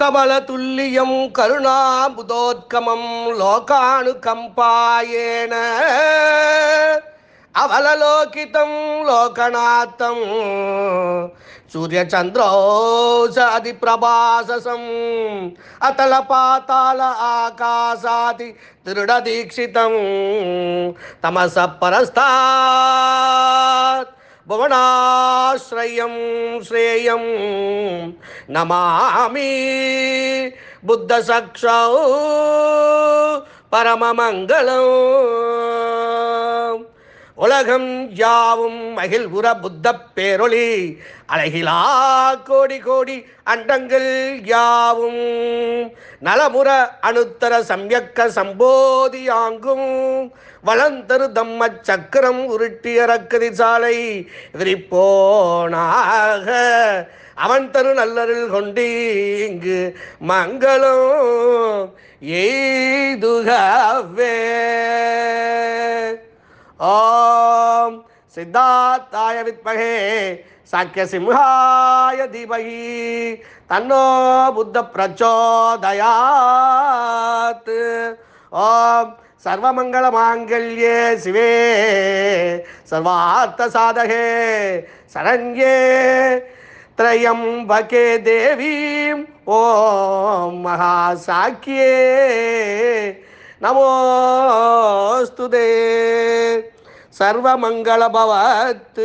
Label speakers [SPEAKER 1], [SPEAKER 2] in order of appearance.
[SPEAKER 1] కమలతుల్యం కరుణాబుదోద్గమం లోకానుకంపాయేణ అవలలోకితం లోకనాథం. సూర్యచంద్రోషాది ప్రభాససం అతల పాతాల ఆకాశాది దృఢదీక్షితం. తమస పరస్తాత్ భువనాశ్రయం శ్రేయం. நமாமி புத்த சக்ஷோ பரமமங்கலம் உலகம் யாவும் மகிழ்வுற புத்த பேரொளி அழகிலா கோடி கோடி அண்டங்கள் யாவும். நலமுற அணுத்தர சம்யக்க சம்போதியாங்கும் வளந்தரு தம்ம சக்கரம் உருட்டிய ரக்கதி சாலை விரிப்போனாக. அவன் தரு நல்லருள் கொண்டு இங்கு மங்களம் எய்துகவே. ஓம் சித்தார்த்தாய வித்மகே சாக்கிய சிம்ஹாய தீபகி தன்னோ புத்த பிரச்சோதயாத் ஓம் சர்வமங்கள மாங்கல்யே சிவே சர்வார்த்த சாதகே சரண்யே. त्रयम्बके देवीं ॐ महासाख्ये नमोऽस्तु ते सर्वमङ्गलभवत्